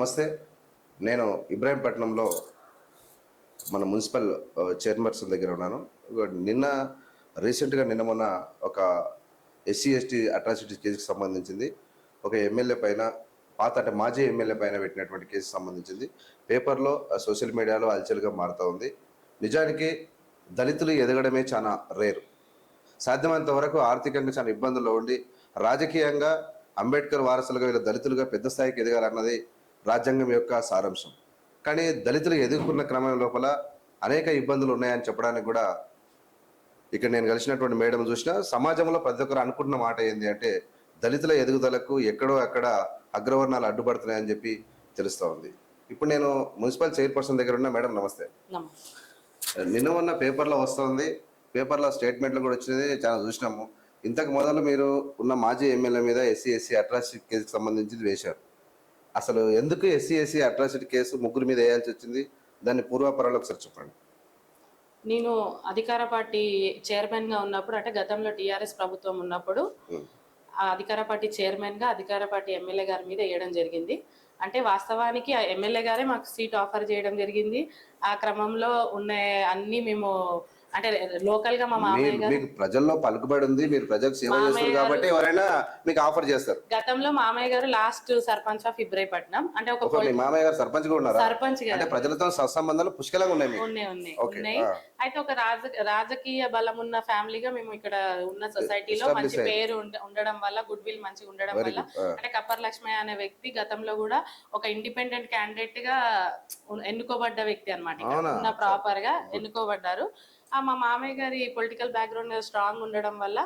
నమస్తే. నేను ఇబ్రాహీంపట్నంలో మన మున్సిపల్ ఆ, దగ్గర ఉన్నాను. నిన్న రీసెంట్గా నిన్న మొన్న ఒక ఎస్సీ ఎస్టీ అట్రాసిటీ కేసుకి సంబంధించింది. ఒక ఎమ్మెల్యే పైన పాత అంటే మాజీ ఎమ్మెల్యే పైన పెట్టినటువంటి కేసు సంబంధించింది. పేపర్లో సోషల్ మీడియాలో అలచలుగా మారుతూ ఉంది. నిజానికి దళితులు ఎదగడమే చాలా రేరు. సాధ్యమైనంత వరకు ఆర్థికంగా చాలా ఇబ్బందుల్లో ఉండి రాజకీయంగా అంబేద్కర్ వారసులుగా వీళ్ళ దళితులుగా పెద్ద స్థాయికి ఎదగాలన్నది రాజ్యాంగం యొక్క సారాంశం. కానీ దళితులు ఎదుర్కొన్న క్రమం లోపల అనేక ఇబ్బందులు ఉన్నాయని చెప్పడానికి కూడా ఇక్కడ నేను కలిసినటువంటి మేడం చూసిన సమాజంలో ప్రతి ఒక్కరు అనుకుంటున్న మాట ఏంటి అంటే దళితుల ఎదుగుదలకు ఎక్కడో అక్కడ అగ్రవర్ణాలు అడ్డుపడుతున్నాయని చెప్పి తెలుస్తూ ఉంది. ఇప్పుడు నేను మున్సిపల్ చైర్పర్సన్ దగ్గర ఉన్న మేడం నమస్తే. నిన్న మొన్న పేపర్లో వస్తుంది పేపర్లో స్టేట్మెంట్లు కూడా వచ్చినది చాలా చూసినాము. ఇంతకు మొదలు మీరు ఉన్న మాజీ ఎమ్మెల్యే మీద ఎస్సీ ఎస్సీ అట్రాసిటీ కేసుకి సంబంధించి వేశారు. అసలు ఎందుకు ఎస్సీ ఎస్సీ అట్రాసిటీ కేసు ముగ్గురు మీద వేయాల్సి వచ్చింది? దాన్ని పూర్వాపరాలు ఒకసారి చెప్పండి. నేను అధికార పార్టీ చైర్మన్గా ఉన్నప్పుడు అంటే గతంలో టిఆర్ఎస్ ప్రభుత్వం ఉన్నప్పుడు. ఆ అధికార పార్టీ చైర్మన్గా అధికార పార్టీ ఎమ్మెల్యే గారి మీద వేయడం జరిగింది. అంటే వాస్తవానికి ఆ ఎమ్మెల్యే గారే మాకు సీట్ ఆఫర్ చేయడం జరిగింది. ఆ క్రమంలో ఉన్న అన్ని మేము అంటే లోకల్గా మా మామయ్య గారు మీకు ప్రజల్లో పలుకుబడి ఉంది మీరు ప్రజలకు సేవ చేస్తారు కాబట్టి ఎవరైనా మీకు ఆఫర్ చేస్తారు. గతంలో మామయ్య గారు లాస్ట్ సర్పంచ్ ఆఫ్ ఇబ్రాహీపట్నం. అంటే ఒక మీ మామయ్య గారు సర్పంచ్ కూడా ఉన్నారా? సర్పంచ్ అంటే ప్రజలతో సత్సంబంధాలు పుష్కలంగా ఉన్నాయి ఉన్నాయి ఉన్నాయి అయితే ఒక రాజ రాజకీయ బలం ఉన్న ఫ్యామిలీగా మేము ఇక్కడ ఉన్న సొసైటీలో మంచి. పేరు ఉండ- ఉండడం వల్ల గుడ్ విల్ మంచిగా ఉండడం వల్ల అంటే కప్పర్ లక్ష్మయ్య అనే వ్యక్తి గతంలో కూడా ఒక ఇండిపెండెంట్ క్యాండిడేట్గా ఎన్నుకోబడ్డ వ్యక్తి అనమాట ప్రాపర్గా ఎన్నుకోబడ్డారు. మా మామయ్య గారి పొలిటికల్ బ్యాక్గ్రౌండ్ స్ట్రాంగ్ ఉండడం వల్ల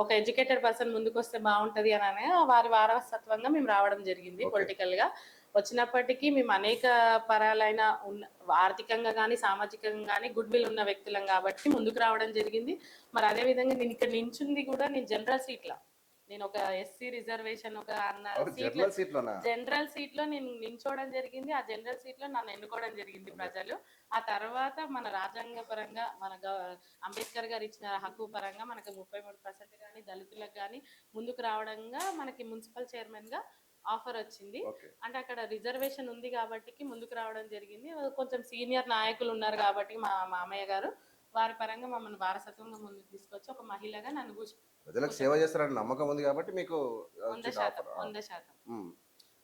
ఒక ఎడ్యుకేటెడ్ పర్సన్ ముందుకు వస్తే బాగుంటది అని అనే వారి వారసత్వంగా మేము రావడం జరిగింది Okay. పొలిటికల్గా. వచ్చినప్పటికీ మేము అనేక పరాలైన ఉన్న ఆర్థికంగా కానీ సామాజికంగా కానీ గుడ్ విల్ ఉన్న వ్యక్తులం కాబట్టి ముందుకు రావడం జరిగింది. మరి అదే విధంగా నేను ఇక్కడ నించుంది కూడా నేను జనరల్ సీట్ల నేను ఒక ఎస్సీ రిజర్వేషన్ ఒక అన్న జనరల్ సీట్లో నేను నించోవడం జరిగింది. ఆ జనరల్ సీట్లో నన్ను ఎన్నుకోవడం జరిగింది ప్రజలు. ఆ తర్వాత మన రాజ్యాంగ పరంగా మన అంబేద్కర్ గారు ఇచ్చిన హక్కు పరంగా మనకి ముప్పై మూడు పర్సెంట్ కానీ దళితులకు కానీ ముందుకు రావడంగా మనకి మున్సిపల్ చైర్మన్గా ఆఫర్ వచ్చింది. అంటే అక్కడ రిజర్వేషన్ ఉంది కాబట్టి ముందుకు రావడం జరిగింది. కొంచెం సీనియర్ నాయకులు ఉన్నారు కాబట్టి మా మామయ్య గారు వారి పరంగా మమ్మల్ని వారసత్వంగా ముందుకు తీసుకొచ్చి ఒక మహిళగా నన్ను ప్రజలకు సేవ చేస్తారని నమ్మకం ఉంది కాబట్టి మీకు వంద శాతం. వంద శాతం. ఉమ్.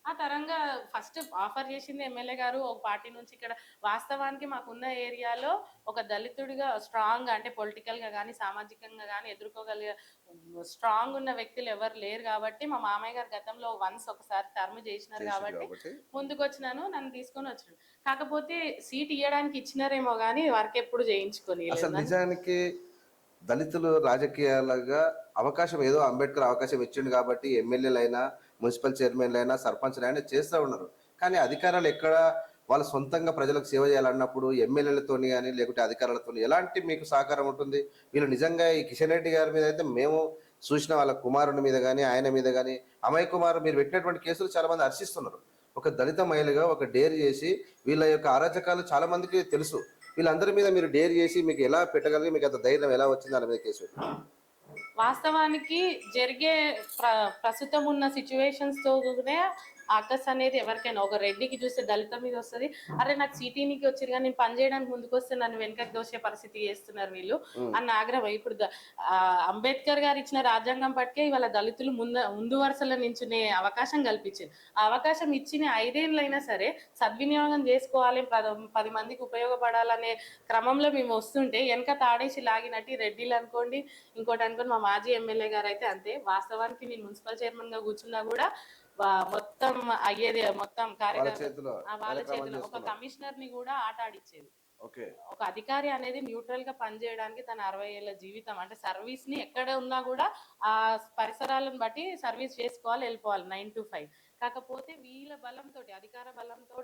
ఆ తరంగా ఫస్ట్ ఆఫర్ చేసింది ఎమ్మెల్యే గారు ఒక పార్టీ నుంచి ఇక్కడ వాస్తవానికి మాకున్న ఏరియాలో ఒక దళితుడిగా స్ట్రాంగ్ అంటే పొలిటికల్గా కానీ సామాజికంగా కానీ ఎదుర్కోగలిగే స్ట్రాంగ్ ఉన్న వ్యక్తులు ఎవరు లేరు కాబట్టి మా మామయ్య గారు గతంలో వన్స్ ఒకసారి టర్మ్ చేసినారు చేసింది కాబట్టి కాబట్టి. ముందుకు వచ్చినాను నన్ను తీసుకొని వచ్చినాడు. కాకపోతే సీట్ ఇవ్వడానికి ఇచ్చినారేమో కానీ వర్క్ ఎప్పుడు చేయించుకొని అసలు నిజానికి దళితులు రాజకీయాలుగా అవకాశం ఏదో అంబేద్కర్ అవకాశం ఇచ్చిండు కాబట్టి ఎమ్మెల్యేలైనా మున్సిపల్ చైర్మన్లైనా సర్పంచ్లైనా చేస్తూ ఉన్నారు. కానీ అధికారాలు ఎక్కడ? వాళ్ళ సొంతంగా ప్రజలకు సేవ చేయాలన్నప్పుడు ఎమ్మెల్యేలతోని కానీ లేకుంటే అధికారులతో ఎలాంటి మీకు సహకారం ఉంటుంది? వీళ్ళు నిజంగా ఈ కిషన్ రెడ్డి గారి మీద అయితే మేము చూసిన వాళ్ళ కుమారుని మీద కానీ ఆయన మీద కానీ అమయ కుమార్ మీరు పెట్టినటువంటి కేసులు చాలా మంది హర్షిస్తున్నారు. ఒక దళిత మహిళగా ఒక డేర్ చేసి వీళ్ళ యొక్క అరాచకాలు చాలా మందికి తెలుసు. వీళ్ళందరి మీద మీరు డేర్ చేసి మీకు ఎలా పెట్టగలిగి మీకు అంత ధైర్యం ఎలా వచ్చింది దాని మీద కేసు వాస్తవానికి జరిగే ప్ర ప్రస్తుతం ఉన్న సిచ్యువేషన్స్తో కూడా ఆకస్ అనేది ఎవరికైనా ఒక రెడ్డికి చూస్తే దళిత మీద వస్తది. అరే నాకు సిటీనికి వచ్చారు కానీ నేను పని చేయడానికి ముందుకు వస్తే నన్ను వెనకకి దోసే పరిస్థితి చేస్తున్నారు వీళ్ళు. అన్న ఆగ్రహం. ఇప్పుడు అంబేద్కర్ గారు ఇచ్చిన రాజ్యాంగం పట్టే ఇవాళ దళితులు ముందు ముందు వరుసలో నించునే అవకాశం కల్పించింది. ఆ అవకాశం ఇచ్చిన ఐదేళ్ళైనా సరే సద్వినియోగం చేసుకోవాలి పద- మందికి ఉపయోగపడాలనే క్రమంలో మేము వస్తుంటే వెనక తాడేసి లాగినట్టు రెడ్డిలు అనుకోండి. ఇంకోటి అనుకోండి మా మాజీ ఎమ్మెల్యే గారు అయితే అంతే. వాస్తవానికి నేను మున్సిపల్ చైర్మన్గా కూర్చున్నా కూడా మొత్తం అయ్యేది మొత్తం కార్యక్రమం వాళ్ళ చేతిలో ఒక. కమిషనర్ని కూడా ఆట ఆడిచ్చేది. ఓకే. ఒక అధికారి అనేది న్యూట్రల్గా పనిచేయడానికి తన అరవై ఏళ్ళ జీవితం అంటే సర్వీస్ని ఎక్కడ ఉన్నా కూడా ఆ పరిసరాలను బట్టి సర్వీస్ చేసుకోవాలి వెళ్ళిపోవాలి నైన్ టు ఫైవ్. కాకపోతే వీళ్ళ బలంతో అధికార బలంతో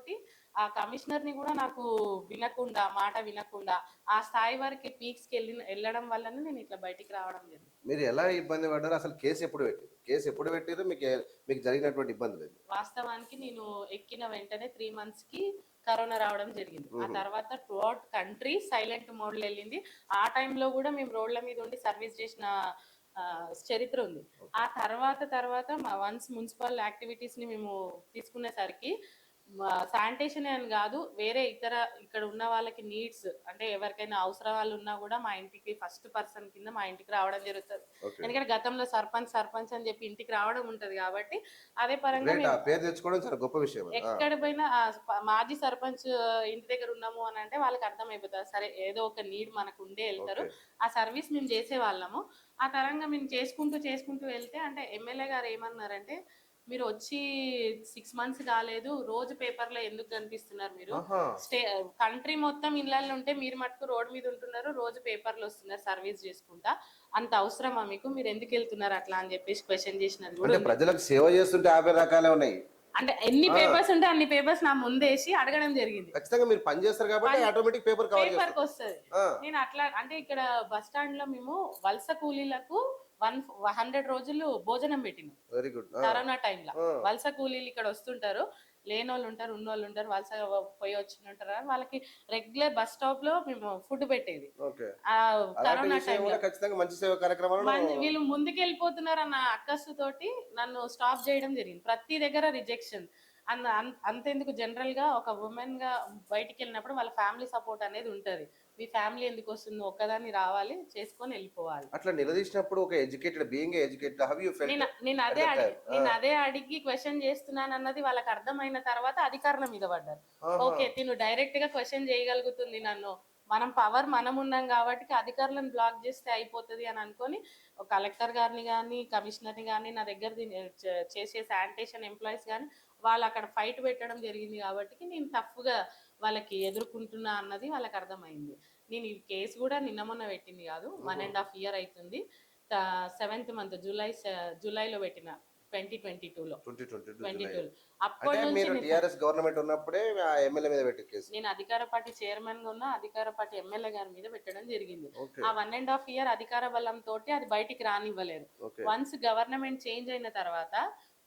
ఆ కమిషనర్ని కూడా నాకు వినకుండా మాట వినకుండా ఆ స్థాయి వరకు పీక్స్కి వెళ్ళి వెళ్ళడం వల్లనే నేను ఇట్లా బయటికి రావడం జరిగింది. మీరు ఎలా ఇబ్బంది పడ్డారు అసలు కేసు ఎప్పుడు పెట్టారు కేసు ఎప్పుడు పెట్టారు మీకు మీకు జరిగినటువంటి ఇబ్బంది లేదు వాస్తవానికి నేను ఎక్కిన వెంటనే త్రీ మంత్స్కి కరోనా రావడం జరిగింది. ఆ. తర్వాత త్రూఅవుట్ కంట్రీ సైలెంట్ మోడ్ వెళ్ళింది. ఆ టైంలో కూడా మేము రోడ్ల మీద ఉండి సర్వీస్ చేసిన చరిత్ర ఉంది. ఆ తర్వాత తర్వాత మా వన్స్ మున్సిపల్ యాక్టివిటీస్ని మేము తీసుకునేసరికి శానిటేషన్ అని కాదు వేరే ఇతర ఇక్కడ ఉన్న వాళ్ళకి నీడ్స్ అంటే ఎవరికైనా అవసరాలు ఉన్నా కూడా మా ఇంటికి ఫస్ట్ పర్సన్ కింద మా ఇంటికి రావడం జరుగుతుంది. ఎందుకంటే గతంలో సర్పంచ్ సర్పంచ్ అని చెప్పి ఇంటికి రావడం ఉంటది కాబట్టి అదే పరంగా పేరు తెచ్చుకోవడం చాలా గొప్ప విషయం ఎక్కడ పోయినా మాజీ సర్పంచ్ ఇంటి దగ్గర ఉన్నాము అని అంటే వాళ్ళకి అర్థమైపోతుంది. సరే ఏదో ఒక నీడ్ మనకు ఉండే వెళ్తారు. ఆ సర్వీస్ మేము చేసే వాళ్ళము ఆ తరంగా మేము చేసుకుంటూ చేసుకుంటూ వెళ్తే అంటే ఎమ్మెల్యే గారు ఏమన్నారంటే మీరు వచ్చి సిక్స్ మంత్స్ కాలేదు రోజు పేపర్లో ఎందుకు కనిపిస్తున్నారు మీరు. స్టే కంట్రీ మొత్తం ఇళ్ళల్లో ఉంటే మీరు మటుకు రోడ్ మీద ఉంటున్నారు రోజు పేపర్లు వస్తున్నారు సర్వీస్ చేసుకుంటా అంత అవసరమా మీకు మీరు ఎందుకు వెళ్తున్నారు అట్లా అని చెప్పేసి క్వశ్చన్ ఉంది. ప్రజలకు సేవ చేస్తుంటే యాభై రకాలే ఉన్నాయి అంటే ఎన్ని పేపర్స్ ఉంటే అన్ని పేపర్స్ నా ముందేసి అడగడం జరిగింది. ఖచ్చితంగా మీరు పని చేస్తారు కాబట్టి ఆటోమేటిక్ పేపర్ కవర్ పేపర్కి చేస్తారు. వస్తుంది నేను అట్లా అంటే ఇక్కడ బస్ స్టాండ్లో మేము వలస కూలీలకు వన్ హండ్రెడ్ రోజులు భోజనం పెట్టినాం. Very good. కరోనా టైంలో. వలస కూలీలు ఇక్కడ వస్తుంటారు లేని వాళ్ళు ఉంటారు ఉన్న వాళ్ళు ఉంటారు వలస పోయి వచ్చిన ఉంటారు వాళ్ళకి రెగ్యులర్ బస్ స్టాప్లో మేము ఫుడ్ పెట్టేది. కరోనా టైంలో. వీళ్ళు ముందుకు వెళ్ళిపోతున్నారు అన్న అక్కస్సు తోటి నన్ను స్టాప్ చేయడం జరిగింది. ప్రతి దగ్గర రిజెక్షన్. అంతెందుకు జనరల్గా ఒక ఉమెన్గా బయటికి వెళ్ళినప్పుడు వాళ్ళ ఫ్యామిలీ సపోర్ట్ అనేది ఉంటది. మీ ఫ్యామిలీ ఎందుకు వస్తుంది? ఒక్కదాన్ని రావాలి చేసుకొని వెళ్ళిపోవాలి. అట్లా నిలదీసినప్పుడు ఒక educated being educated how you fell నేను అదే అడిగి నేను. అదే అడిగి క్వశ్చన్ చేస్తున్నాను అన్నది వాళ్ళకి అర్థమైన తర్వాత అధికారుల మీద పడ్డారు. ఓకే తిను డైరెక్ట్గా క్వశ్చన్ చేయగలుగుతుంది నన్ను. మనం పవర్ మనం ఉన్నాం కాబట్టి అధికారులను బ్లాక్ చేస్తే అయిపోతుంది అని అనుకొని ఒక కలెక్టర్ గారిని కానీ కమిషనర్ని కానీ నా దగ్గర చేసే శానిటేషన్ ఎంప్లాయీస్ కానీ వాళ్ళు అక్కడ ఫైట్ పెట్టడం జరిగింది కాబట్టి నేను టఫ్గా వాళ్ళకి ఎదుర్కొంటున్నా అన్నది వాళ్ళకి అర్థమైంది. నేను ఈ కేసు కూడా నిన్న మొన్న పెట్టింది కాదు వన్ అండ్ హాఫ్ ఇయర్ అవుతుంది సెవెంత్ మంత్ జూలై జూలైలో పెట్టిన ట్వంటీ ట్వంటీ టూలో. Twenty twenty twenty two. అంటే అప్పటి నుంచి నేను- టిఆర్ఎస్ గవర్నమెంట్ ఉన్నప్పుడే ఆ ఎమ్మెల్యే మీద పెట్టి కేసు. నేను అధికార పార్టీ చైర్మన్గా ఉన్న అధికార పార్టీ ఎమ్మెల్యే గారి మీద పెట్టడం జరిగింది. ఆ వన్ అండ్ హాఫ్ ఇయర్ అధికార బలం తోటి అది బయటికి రానివ్వలేదు. వన్స్ గవర్నమెంట్ చేంజ్ అయిన తర్వాత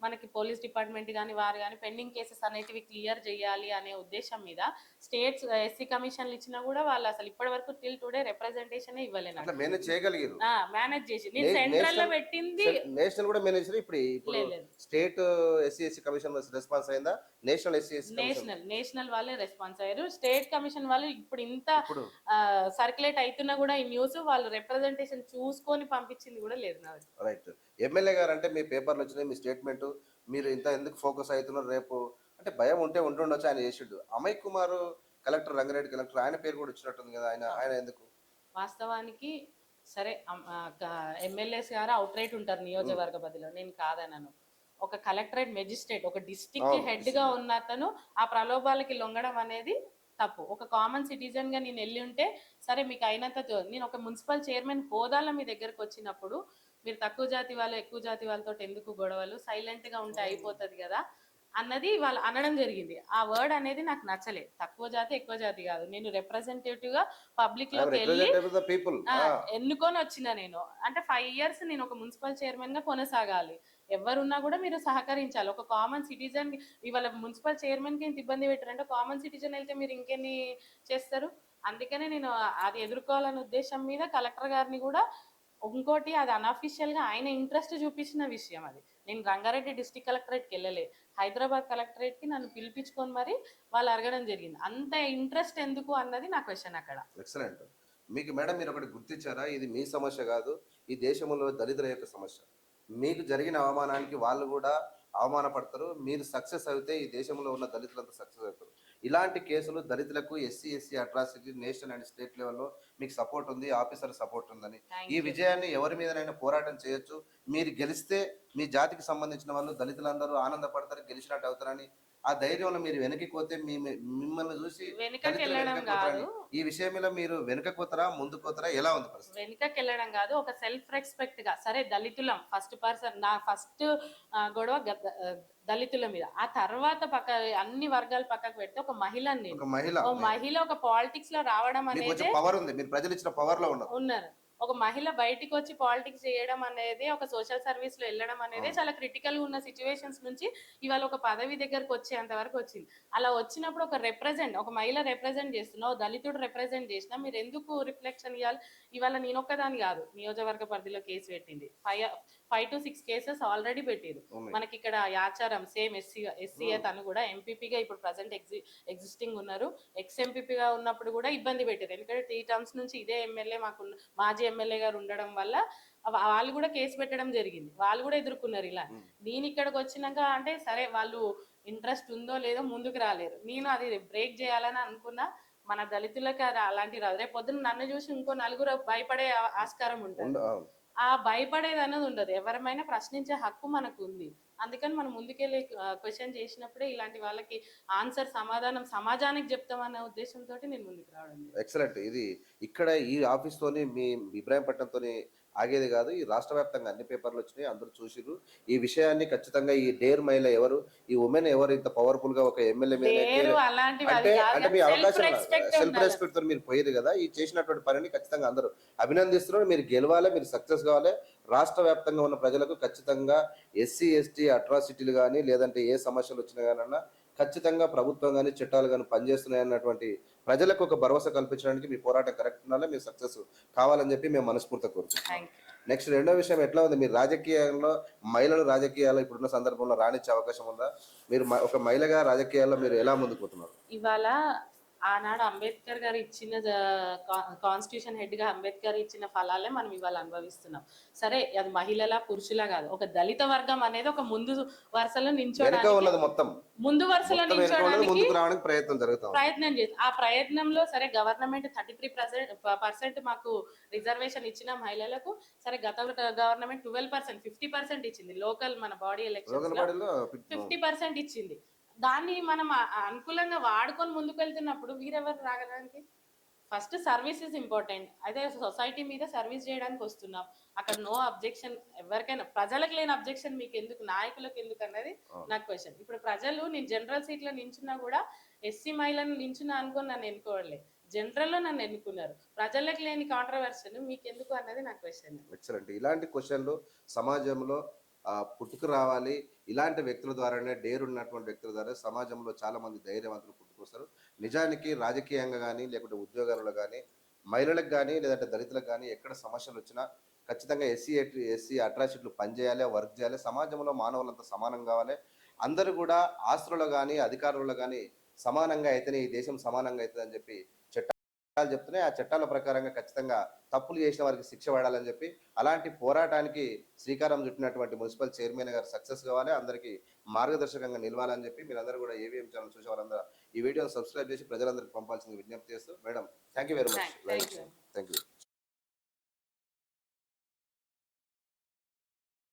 మనకి పోలీస్ డిపార్ట్మెంట్ కానీ వారు కానీ పెండింగ్ కేసెస్ అనేటివి క్లియర్ చేయాలి అనే ఉద్దేశం మీద స్టేట్స్ ఎస్సీ కమిషన్లు ఇచ్చినా కూడా వాళ్ళు అసలు ఇప్పటి వరకు టిల్ టుడే రిప్రజెంటేషన్ ఇవ్వలేను అట్లా మేనేజ్ చేయగలిగారు మేనేజ్ చేసి నేను సెంట్రల్లో పెట్టింది. నేషనల్ కూడా మేనేజ్ ఇప్పుడు. State SC SC commission response అయిందా? నేషనల్ ఎస్సీ నేషనల్ నేషనల్ వాళ్ళే రెస్పాన్స్ అయ్యారు. స్టేట్ కమిషన్ వాళ్ళు ఇప్పుడు ఇంత సర్క్యులేట్ అవుతున్నా కూడా ఈ న్యూస్ వాళ్ళు రిప్రజెంటేషన్ చూసుకొని పంపించింది కూడా లేదు నాకు రైట్. ఎమ్మెల్యే గారు అంటే మీ పేపర్లు వచ్చినాయి మీ స్టేట్మెంట్ మీరు ఇంత ఎందుకు ఫోకస్ అవుతున్నారు రేపు? అంటే భయం ఉంటే ఉంటుండొచ్చు ఆయన చేసిండు. అమయ్ కుమార్ కలెక్టర్ రంగారెడ్డి కలెక్టర్ ఆయన పేరు కూడా వచ్చినట్టుంది కదా ఆయన ఆయన ఎందుకు? వాస్తవానికి సరే ఎమ్మెల్యేస్ గారు అవుట్ రైట్ ఉంటారు నియోజకవర్గ పరిధిలో. నేను కాదనను. ఒక కలెక్టరేట్ మెజిస్ట్రేట్ ఒక డిస్టిక్. హెడ్గా ఉన్న అతను ఆ ప్రలోభాలకి లొంగడం అనేది తప్పు. ఒక కామన్ సిటిజన్గా నేను వెళ్ళి ఉంటే సరే మీకు అయినంత నేను ఒక మున్సిపల్ చైర్మన్ హోదాలో మీ దగ్గరకు వచ్చినప్పుడు మీరు తక్కువ జాతి వాళ్ళు ఎక్కువ జాతి వాళ్ళతో ఎందుకు గొడవలు? సైలెంట్గా ఉంటే అయిపోతది కదా. అన్నది వాళ్ళు అనడం జరిగింది. ఆ వర్డ్ అనేది నాకు నచ్చలేదు. తక్కువ జాతి ఎక్కువ జాతి కాదు. నేను రిప్రజెంటేటివ్గా పబ్లిక్లోకి వెళ్ళి ఎన్నుకొని వచ్చిన నేను. అంటే ఫైవ్ ఇయర్స్ నేను ఒక మున్సిపల్ చైర్మన్గా కొనసాగాలి. ఎవరున్నా కూడా మీరు సహకరించాలి. ఒక కామన్ సిటిజన్ ఇవాళ మున్సిపల్ చైర్మన్కి ఇంత ఇబ్బంది పెట్టారంటే కామన్ సిటిజన్ వెళ్తే మీరు ఇంకెన్ని చేస్తారు? అందుకనే నేను అది ఎదుర్కోవాలనే ఉద్దేశం మీద కలెక్టర్ గారిని కూడా ఇంకోటి అది అన్అఫీషియల్గా ఆయన ఇంట్రెస్ట్ చూపించిన విషయం అది. నేను రంగారెడ్డి డిస్టిక్ కలెక్టరేట్కి వెళ్ళలే. హైదరాబాద్ కలెక్టరేట్కి నన్ను పిలిపించుకొని మరి వాళ్ళు అడగడం జరిగింది. అంత ఇంట్రెస్ట్ ఎందుకు అన్నది నా క్వశ్చన్ అక్కడ. ఎక్సలెంట్ మీకు మేడం మీరు ఒకటి గుర్తించారా? ఇది మీ సమస్య కాదు ఈ దేశంలో దళితుల యొక్క సమస్య. మీకు జరిగిన అవమానానికి వాళ్ళు కూడా అవమానపడతారు. మీరు సక్సెస్ అయితే ఈ దేశంలో ఉన్న దళితులంతా సక్సెస్ అవుతారు. ఇలాంటి కేసులు దళితులకు SC SC atrocity national and state లెవెల్లో మీకు సపోర్ట్ ఉంది ఆఫీసర్ సపోర్ట్ ఉందని ఈ. విజయాన్ని ఎవరి మీదనైనా పోరాటం చేయొచ్చు మీరు గెలిస్తే మీ జాతికి సంబంధించిన వాళ్ళు దళితులందరూ ఆనందపడతారు గెలిచినట్టు అవుతారని ఆ ధైర్యంలో మీరు వెనక్కి పోతే మీ మిమ్మల్ని చూసి. ఈ విషయం మీద మీరు వెనుక పోతారా ముందుకు పోతారా ఎలా ఉంది వెనుకకి వెళ్ళడం కాదు ఒక సెల్ఫ్ రెస్పెక్ట్గా సరే దళితులం ఫస్ట్ పర్సన్ నా ఫస్ట్ గొడవ దళితుల మీద. ఆ తర్వాత పక్క అన్ని వర్గాలు పక్కకు పెడితే ఒక మహిళని మహిళ ఓ మహిళ ఒక పాలిటిక్స్లో రావడం అనేది పవర్ ఉంది మీరు ప్రజలు ఇచ్చిన పవర్లో ఉన్నారు. ఒక మహిళ బయటికి వచ్చి పాలిటిక్స్ చేయడం అనేది ఒక సోషల్ సర్వీస్లో వెళ్ళడం అనేది చాలా క్రిటికల్గా ఉన్న సిచ్యువేషన్స్ నుంచి ఇవాళ ఒక పదవి దగ్గరకు వచ్చేంత వరకు వచ్చింది. అలా వచ్చినప్పుడు ఒక రిప్రజెంట్ ఒక మహిళ రిప్రజెంట్ చేస్తున్నా ఓ దళితుడు రిప్రజెంట్ చేసినా మీరు ఎందుకు రిఫ్లెక్షన్ ఇవ్వాలి ఇవాళ నేనొక్కదాని కాదు. నియోజకవర్గ పరిధిలో కేసు పెట్టింది. Five five to six cases already పెట్టారు. ఉన్నాయి. మనకి ఇక్కడ యాచారం సేమ్ ఎస్సీ ఎస్సీఏ తను కూడా ఎంపీపీగా ఇప్పుడు ప్రజెంట్ ఎగ్జి ఎగ్జిస్టింగ్ ఉన్నారు. ఎక్స్ ఎంపీపీగా ఉన్నప్పుడు కూడా ఇబ్బంది పెట్టారు. ఎందుకంటే త్రీ టర్మ్స్ నుంచి ఇదే ఎమ్మెల్యే మాకు మాజీ ఎమ్మెల్యే గారు ఉండడం వల్ల వాళ్ళు కూడా కేసు పెట్టడం జరిగింది. వాళ్ళు కూడా ఎదుర్కొన్నారు ఇలా. ఉమ్. నేను ఇక్కడికి వచ్చినాక అంటే సరే వాళ్ళు ఇంట్రెస్ట్ ఉందో లేదో ముందుకు రాలేరు. నేను అది బ్రేక్ చేయాలని అనుకున్నా. మన దళితులకి అలాంటి రాదు. రేపు పొద్దున్న నన్ను చూసి ఇంకో నలుగురు భయపడే ఆస్కారం ఉంటుంది. ఆ, భయపడేది అనేది ఉండదు. ఎవరమైనా ప్రశ్నించే హక్కు మనకు ఉంది అందుకని మనం ముందుకెళ్ళి క్వశ్చన్ చేసినప్పుడే ఇలాంటి వాళ్ళకి ఆన్సర్ సమాధానం సమాజానికి చెప్తామన్న ఉద్దేశంతో నేను ముందుకు రావడం ఎక్సలెంట్. ఇది ఇక్కడ ఈ ఆఫీస్ తోని మీ ఇబ్రాహీంపట్నంతోని ఆగేది కాదు. ఈ రాష్ట్ర వ్యాప్తంగా అన్ని పేపర్లు వచ్చినాయి. అందరూ చూసిర్రు. ఈ విషయాన్ని ఖచ్చితంగా ఈ డేర్ మహిళ ఎవరు ఈ ఉమెన్ ఎవరు ఇంత పవర్ఫుల్గా ఒక ఎమ్మెల్యే అంటే అంటే మీ అవకాశం సెల్ఫ్ రెస్పెక్ట్తో మీరు పోయేది కదా. ఈ చేసినటువంటి పనిని ఖచ్చితంగా అందరూ అభినందిస్తున్నారు. మీరు గెలవాలి మీరు సక్సెస్ కావాలి. రాష్ట్ర వ్యాప్తంగా ఉన్న ప్రజలకు ఖచ్చితంగా ఎస్సీ ఎస్టీ అట్రాసిటీలు కానీ లేదంటే ఏ సమస్యలు వచ్చినా కానీ ఖచ్చితంగా ప్రభుత్వం కానీ చట్టాలు కానీ పనిచేస్తున్నాయి అన్నటువంటి ప్రజలకు ఒక భరోసా కల్పించడానికి మీ పోరాటం కరెక్ట్ ఉండాలి మీరు సక్సెస్ కావాలని చెప్పి మేము మనస్ఫూర్తిగా కోరుకుంటున్నాం. థ్యాంక్ నెక్స్ట్ రెండో విషయం ఎట్లా ఉంది? మీరు రాజకీయాల్లో మహిళలు రాజకీయాల్లో ఇప్పుడున్న సందర్భంలో రాణించే అవకాశం ఉందా? మీరు మ- ఒక మహిళగా రాజకీయాల్లో మీరు ఎలా ముందుకు పోతున్నారు? ఇవాళ ఆనాడు అంబేద్కర్ గారు ఇచ్చిన కాన్స్టిట్యూషన్ హెడ్గా అంబేద్కర్ ఇచ్చిన ఫలాలే మనం ఇవాళ అనుభవిస్తున్నాం. సరే అది మహిళల పురుషుల కాదు. ఒక దళిత వర్గం అనేది ఒక ముందు వరుసలో నించోడానికి ముందు వరుసలో నించోడానికి ప్రయత్నం జరుగుతాం ప్రయత్నం చేసి ఆ ప్రయత్నంలో సరే గవర్నమెంట్ థర్టీ త్రీ పర్సెంట్ మాకు రిజర్వేషన్ ఇచ్చిన మహిళలకు సరే గత government twelve percent fifty percent ఇచ్చింది. లోకల్ మన బాడీ ఎలక్షన్ ఫిఫ్టీ పర్సెంట్ ఇచ్చింది. దాన్ని మనం అనుకూలంగా వాడుకొని ముందుకు వెళ్తున్నప్పుడు వీరెవరు రాగడానికి ఫస్ట్ సర్వీస్ ఇస్ ఇంపార్టెంట్. అయితే సొసైటీ మీద సర్వీస్ చేయడానికి వస్తున్నాం. అక్కడ నో అబ్జెక్షన్ ఎవరికైనా ప్రజలకు లేని అబ్జెక్షన్ మీకు ఎందుకు నాయకులకు ఎందుకు అన్నది. నా క్వశ్చన్ ఇప్పుడు ప్రజలు నేను జనరల్ సీట్లో నించున్నా కూడా ఎస్సీ మహిళను నించున్నా అనుకొని నన్ను ఎన్నుకోవట్లేదు జనరల్లో నన్ను ఎన్నుకున్నారు. ప్రజలకు లేని కాంట్రవర్షన్ మీకు ఎందుకు అన్నది నా క్వశ్చన్ ఎక్సలెంట్ ఇలాంటి క్వశ్చన్లు సమాజంలో పుట్టుకు రావాలి. ఇలాంటి వ్యక్తుల ద్వారానే డేరు ఉన్నటువంటి వ్యక్తుల ద్వారా సమాజంలో చాలా మంది ధైర్యవంతులు పుట్టుకొస్తారు నిజానికి రాజకీయంగా కానీ లేకుంటే ఉద్యోగాలలో కానీ మహిళలకు కానీ లేదంటే దళితులకు కానీ ఎక్కడ సమస్యలు వచ్చినా ఖచ్చితంగా ఎస్సీ ఎస్సీ అట్రాసిటీలు పనిచేయాలి వర్క్ చేయాలి. సమాజంలో మానవులంతా సమానం కావాలి. అందరూ కూడా ఆస్తులలో కానీ అధికారులలో కానీ సమానంగా అయితేనే ఈ దేశం సమానంగా అవుతుందని చెప్పి చెప్పి చట్టాలు చెప్తున్నాయి. ఆ చట్టాల ప్రకారంగా ఖచ్చితంగా తప్పులు చేసిన వారికి శిక్ష పడాలని చెప్పి అలాంటి పోరాటానికి శ్రీకారం చుట్టినటువంటి మున్సిపల్ చైర్మన్ గారు సక్సెస్ కావాలి. అందరికీ మార్గదర్శకంగా నిలవాలని చెప్పి మీరందరూ కూడా ఏవిఎం ఛానల్ చూసే వాళ్ళందరూ ఈ వీడియోని సబ్స్క్రైబ్ చేసి ప్రజలందరికీ పంపాల్సింది విజ్ఞప్తి చేస్తూ madam thank you very thank you much